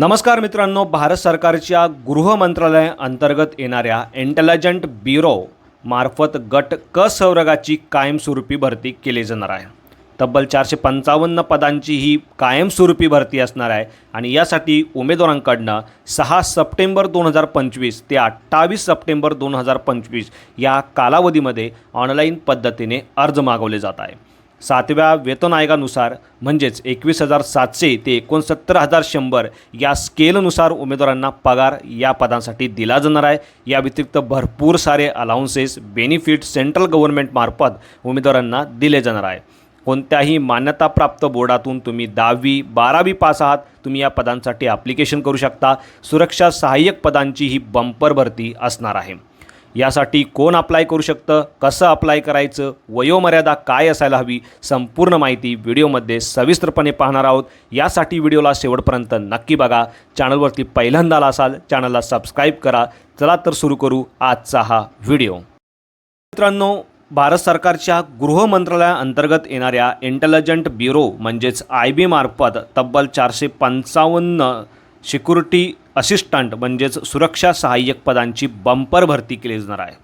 नमस्कार मित्रांनो भारत सरकारच्या गृह मंत्रालया अंतर्गत येणाऱ्या इंटेलिजंट ब्युरो मार्फत गट क संवर्गाची कायमस्वरूपी भरती केली जाणार आहे. तब्बल चारशे पंचावन्न पदांची ही कायमस्वरूपी भरती असणार आहे आणि यासाठी उमेदवारांकडनं सहा सप्टेंबर दोन हजार पंचवीस ते अठ्ठावीस सप्टेंबर दोन हजार पंचवीस या कालावधीमध्ये ऑनलाईन पद्धतीने अर्ज मागवले जात आहे. सातव्या वेतन आयोगानुसार म्हणजेच एकवीस हजार सातशे ते एकोणसत्तर हजार शंभर या स्केलनुसार उमेदवारांना पगार या पदांसाठी दिला जाणार आहे. या व्यतिरिक्त भरपूर सारे अलाउन्सेस बेनिफिट सेंट्रल गव्हर्नमेंटमार्फत उमेदवारांना दिले जाणार आहे. कोणत्याही मान्यताप्राप्त बोर्डातून तुम्ही दहावी बारावी पास आहात तुम्ही या पदांसाठी ॲप्लिकेशन करू शकता. सुरक्षा सहाय्यक पदांची ही बंपर भरती असणार आहे. यासाठी कोण अप्लाय करू शकतं? कसं अप्लाय करायचं? वयोमर्यादा काय असायला हवी? संपूर्ण माहिती व्हिडिओमध्ये सविस्तरपणे पाहणार आहोत. यासाठी व्हिडिओला शेवटपर्यंत नक्की बघा. चॅनलवरती पहिल्यांदा आला असाल चॅनलला सबस्क्राईब करा. चला तर सुरू करू आजचा हा व्हिडिओ. मित्रांनो भारत सरकारच्या गृह मंत्रालयाअंतर्गत येणाऱ्या इंटेलिजंट ब्युरो म्हणजेच आय बी मार्फत तब्बल चारशे पंचावन्न सिक्युरिटी असिस्टंट म्हणजेच सुरक्षा सहाय्यक पदांची बंपर भरती केली जाणार आहे.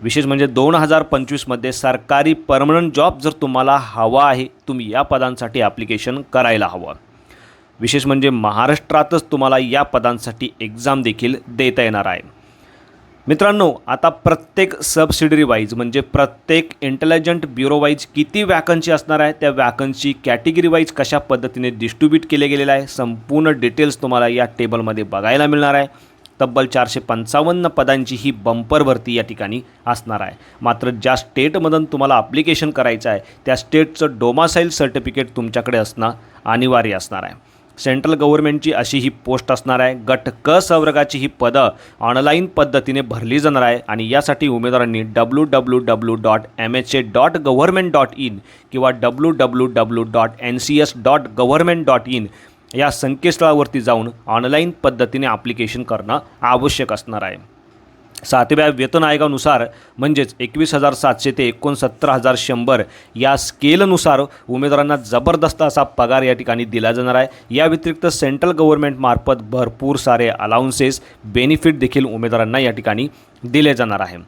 विशेष म्हणजे दोन हजार पंचवीसमध्ये सरकारी परमनंट जॉब जर तुम्हाला हवा आहे तुम्ही या पदांसाठी ॲप्लिकेशन करायला हवं. विशेष म्हणजे महाराष्ट्रातच तुम्हाला या पदांसाठी एक्झाम देखील देता येणार आहे. मित्रांनो आता प्रत्येक सबसिडरी वाईज म्हणजे प्रत्येक इंटेलिजंट ब्युरो वाईज किती वॅकन्सी असणार आहे त्या वॅकन्सी कॅटेगरी वाईज कशा पद्धतीने डिस्ट्रीब्यूट केले गेलेलं आहे संपूर्ण डिटेल्स तुम्हाला या टेबलमध्ये बघायला मिळणार आहे. तब्बल चारशे पंचावन्न पदांची ही बंपर भरती या ठिकाणी असणार आहे. मात्र ज्या स्टेटमधून तुम्हाला ॲप्लिकेशन करायचं आहे त्या स्टेटचं डोमासाईल सर्टिफिकेट तुमच्याकडे असणं अनिवार्य असणार आहे. सेंट्रल गव्हर्नमेंटची अशी ही पोस्ट असणार आहे. गट क संवर्गाची ही पदं ऑनलाईन पद्धतीने भरली जाणार आहे आणि यासाठी उमेदवारांनी W W W dot M H A dot government dot in किंवा W W W dot N C S dot government dot in या संकेतस्थळावरती जाऊन ऑनलाईन पद्धतीने ॲप्लिकेशन करणं आवश्यक असणार आहे. सातव्या वेतन आयोगानुसार म्हणजेच एकवीस हजार सातशे ते एकोणसत्तर हजार शंभर या स्केलनुसार उमेदवारांना जबरदस्त असा पगार या ठिकाणी दिला जाणार आहे. या व्यतिरिक्त सेंट्रल गव्हर्नमेंटमार्फत भरपूर सारे अलाउन्सेस बेनिफिट देखील उमेदवारांना या ठिकाणी दिले जाणार आहे.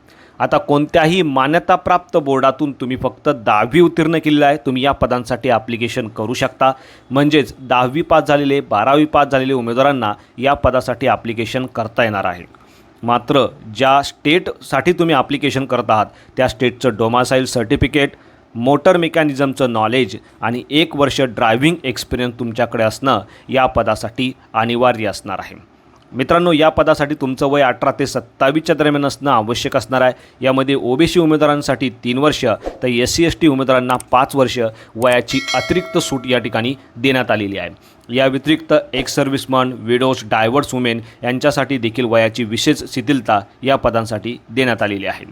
आता कोणत्याही मान्यताप्राप्त बोर्डातून तुम्ही फक्त दहावी उत्तीर्ण केलेलं आहे. तुम्ही या पदांसाठी ॲप्लिकेशन करू शकता. म्हणजेच दहावी पास झालेले बारावी पास झालेले उमेदवारांना या पदासाठी ॲप्लिकेशन करता येणार आहे. मात्र ज्या स्टेटसाठी तुम्ही ॲप्लिकेशन करत आहात त्या स्टेटचं डोमासाईल सर्टिफिकेट मोटर मेकॅनिझमचं नॉलेज आणि एक वर्ष ड्रायव्हिंग एक्सपिरियन्स तुमच्याकडे असणं या पदासाठी अनिवार्य असणार आहे. मित्रांनो या पदासाठी तुमचं वय अठरा ते सत्तावीसच्या दरम्यान असणं आवश्यक असणार आहे. यामध्ये ओबीसी उमेदवारांसाठी तीन वर्ष तर एस सी एस टी उमेदवारांना पाच वर्ष वयाची अतिरिक्त सूट या ठिकाणी देण्यात आलेली आहे. या व्यतिरिक्त एक सर्व्हिसमन विडोज डायव्हर्स वुमेन यांच्यासाठी देखील वयाची विशेष शिथिलता या पदांसाठी देण्यात आलेली आहे.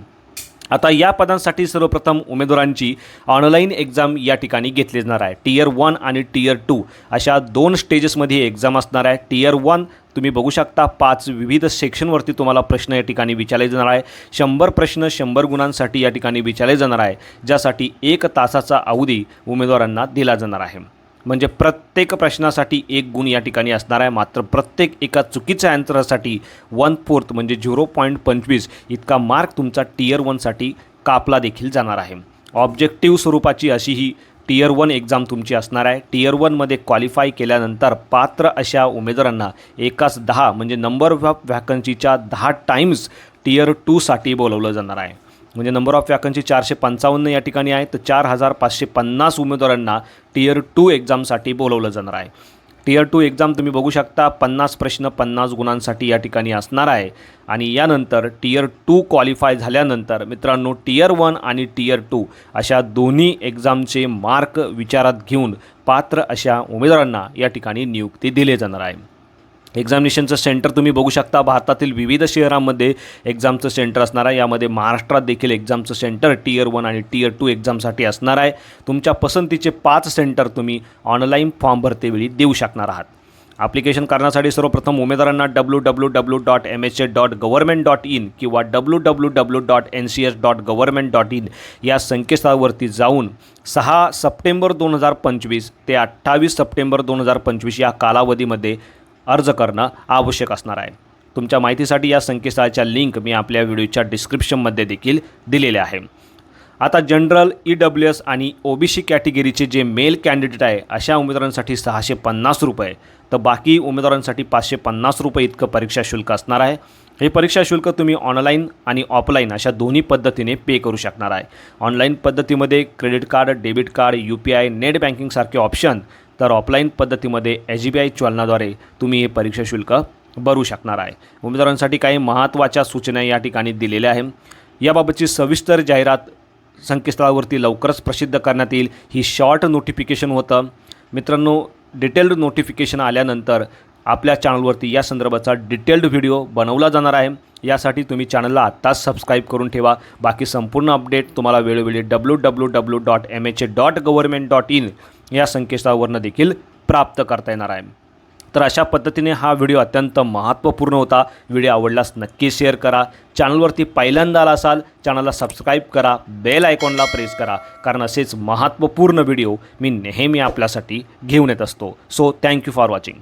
आता या पदांसाठी सर्वप्रथम उमेदवारांची ऑनलाईन एक्झाम या ठिकाणी घेतली जाणार आहे. टियर वन आणि टियर टू अशा दोन स्टेजेसमध्ये एक्झाम असणार आहे. टियर वन तुम्ही बघू शकता पाच विविध सेक्शनवरती तुम्हाला प्रश्न या ठिकाणी विचारले जाणार आहे. शंभर प्रश्न शंभर गुणांसाठी या ठिकाणी विचारले जाणार आहे ज्यासाठी एक तासाचा अवधी उमेदवारांना दिला जाणार आहे. म्हणजे प्रत्येक प्रश्नासाठी एक गुण या ठिकाणी असणार आहे. मात्र प्रत्येक एका चुकीच्या अँसरसाठी वन फोर्थ म्हणजे झिरो पॉईंट पंचवीस इतका मार्क तुमचा टीयर वनसाठी कापला देखील जाणार आहे. ऑब्जेक्टिव्ह स्वरूपाची अशी ही टीयर वन एक्झाम तुमची असणार आहे. टीयर वनमध्ये क्वालिफाय केल्यानंतर पात्र अशा उमेदवारांना एकाच दहा म्हणजे नंबर ऑफ व्हॅकन्सीच्या दहा टाईम्स टीयर टूसाठी बोलवलं जाणार आहे. म्हणजे नंबर ऑफ वॅकन्सी चारशे पंचावन्न या ठिकाणी आहे तर चार हजार पाचशे पन्नास उमेदवारांना टियर टू एक्झामसाठी बोलवलं जाणार आहे. टियर टू एक्झाम तुम्ही बघू शकता. पन्नास प्रश्न पन्नास गुणांसाठी या ठिकाणी असणार आहे. आणि यानंतर टियर टू क्वालिफाय झाल्यानंतर मित्रांनो टियर वन आणि टियर टू अशा दोन्ही एक्झामचे मार्क विचारात घेऊन पात्र अशा उमेदवारांना या ठिकाणी नियुक्ती दिली जाणार आहे. एक्झामिनेशनचं सेंटर तुम्ही बघू शकता. भारतातील विविध शहरांमध्ये एक्झामचं सेंटर असणार आहे. यामध्ये महाराष्ट्रात देखील एक्झामचं सेंटर टीयर वन आणि टीयर टू एक्झामसाठी असणार आहे. तुमच्या पसंतीचे पाच सेंटर तुम्ही ऑनलाईन फॉर्म भरतेवेळी देऊ शकणार आहात. ॲप्लिकेशन करण्यासाठी सर्वप्रथम उमेदवारांना W W W dot M H A dot government dot in किंवा W W W dot N C S dot government dot in या संकेतस्थळावरती जाऊन सहा सप्टेंबर दोन हजार पंचवीस ते अठ्ठावीस सप्टेंबर दोन हजार पंचवीस या कालावधीमध्ये अर्ज करणं आवश्यक असणार आहे. तुमच्या माहितीसाठी या संकेतस्थळाच्या लिंक मी आपल्या व्हिडिओच्या डिस्क्रिप्शनमध्ये देखील दिलेले आहे. आता जनरल ई डब्ल्यू एस आणि ओ बी सी कॅटेगरीचे जे मेल कॅन्डिडेट आहे अशा उमेदवारांसाठी सहाशे पन्नास रुपये. तर बाकी उमेदवारांसाठी पाचशे पन्नास रुपये इतकं परीक्षा शुल्क असणार आहे. हे परीक्षा शुल्क तुम्ही ऑनलाईन आणि ऑफलाईन अशा दोन्ही पद्धतीने पे करू शकणार आहे. ऑनलाईन पद्धतीमध्ये credit card debit card U P I net बँकिंगसारखे option तर ऑफलाईन पद्धतीमध्ये एच बी आय चलनाद्वारे तुम्ही हे परीक्षा शुल्क भरू शकणार आहे. उमेदवारांसाठी काही महत्त्वाच्या सूचना या ठिकाणी दिलेल्या आहे याबाबतची सविस्तर जाहिरात संकेतस्थळावरती लवकरच प्रसिद्ध करण्यात येईल. ही शॉर्ट नोटिफिकेशन होतं. मित्रांनो डिटेल्ड नोटिफिकेशन आल्यानंतर आपल्या चॅनलवरती या संदर्भाचा डिटेल्ड व्हिडिओ बनवला जाणार आहे. यासाठी तुम्ही चॅनलला आत्ताच सबस्क्राईब करून ठेवा. बाकी संपूर्ण अपडेट तुम्हाला वेळोवेळी W W W dot M H A dot government dot in या संकेतस्थळावरनं देखील प्राप्त करता येणार आहे. तर अशा पद्धतीने हा व्हिडिओ अत्यंत महत्त्वपूर्ण होता. व्हिडिओ आवडल्यास नक्की शेअर करा. चॅनलवरती पहिल्यांदा आला असाल चॅनलला सबस्क्राईब करा. बेल आयकॉनला प्रेस करा. कारण असेच महत्त्वपूर्ण व्हिडिओ मी नेहमी आपल्यासाठी घेऊन येत असतो. So thank you for watching